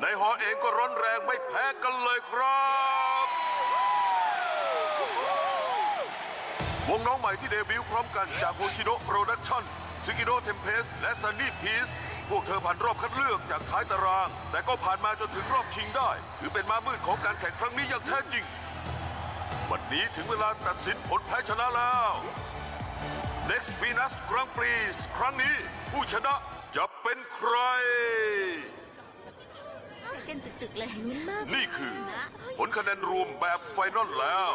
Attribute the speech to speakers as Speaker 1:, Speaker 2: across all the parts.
Speaker 1: ในหอเองก็ร้อนแรงไม่แพ้กันเลยครับ วงน้องใหม่ที่เดบิวต์พร้อมกันจากโฮชิโนะโปรดักชั่นซึกิโนะเทมเพสและซันนี่พีซพวกเธอผ่านรอบคัดเลือกจากท้ายตาราง แต่ก็ผ่านมาจนถึงรอบชิงได้ ถือเป็นมามืดของการแข่งครั้งนี้อย่างแท้จริง วันนี้ถึงเวลาตัดสินผลแพ้ชนะแล้ว Next Venus Grand Prix ครั้งนี้ผู้ชนะจะเป็นใคร
Speaker 2: เต้นตึกๆเลยลุ้นมาก
Speaker 1: นี่คือผลคะแนนรวมแบบไฟนอลแล้ว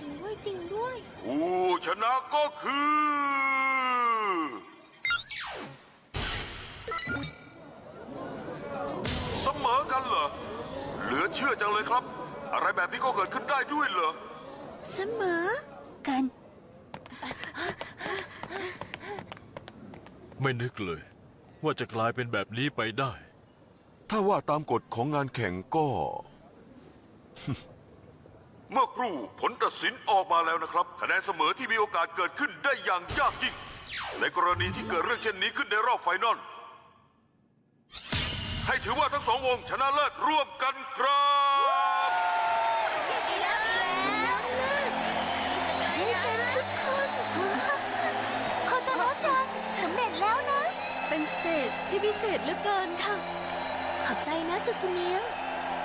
Speaker 2: จริงด้วยจริงด้วย
Speaker 1: ผู้ชนะก็คือ เสมอกันเหรอ เหลือเชื่อจังเลยครับ อะไรแบบนี้ก็เกิดขึ้นได้ด้วยเหรอ
Speaker 2: เสมอ กัน
Speaker 3: ไม่นึกเลย ว่าจะกลายเป็นแบบนี้ไปได้
Speaker 1: ถ้าว่าตามกฎของงานแข่งก็ เมื่อครู่ผลตัดสินออกมาแล้วนะครับ คะแนนเสมอที่มีโอกาสเกิดขึ้นได้อย่างยากยิ่ง ในกรณีที่เกิดเรื่องเช่นนี้ขึ้นในรอบไฟนอลให้ถือว่าทั้งสองวงชนะเลิศร่วมกันครับ
Speaker 4: เป็นสเตจที่พิเศษเหลือเกินค่ะ
Speaker 2: ขอบใจนะสุสุเนียง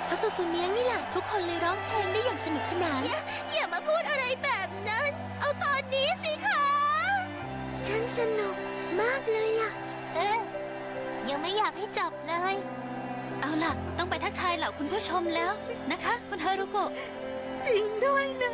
Speaker 2: เพราะสุสุเนียงนี่แหละทุกคนเลยร้องเพลงได้อย่างสนุกสนานอย่ามาพูดอะไรแบบนั้น เอาตอนนี้สิคะ ฉันสนุกมากเลยล่ะ เอ๊ะยังไม่อยากให้จบเลย
Speaker 4: เอาล่ะ ต้องไปทักทายเหล่าคุณผู้ชมแล้วนะคะ คุณฮารุโกะ
Speaker 2: จริงด้วยนะ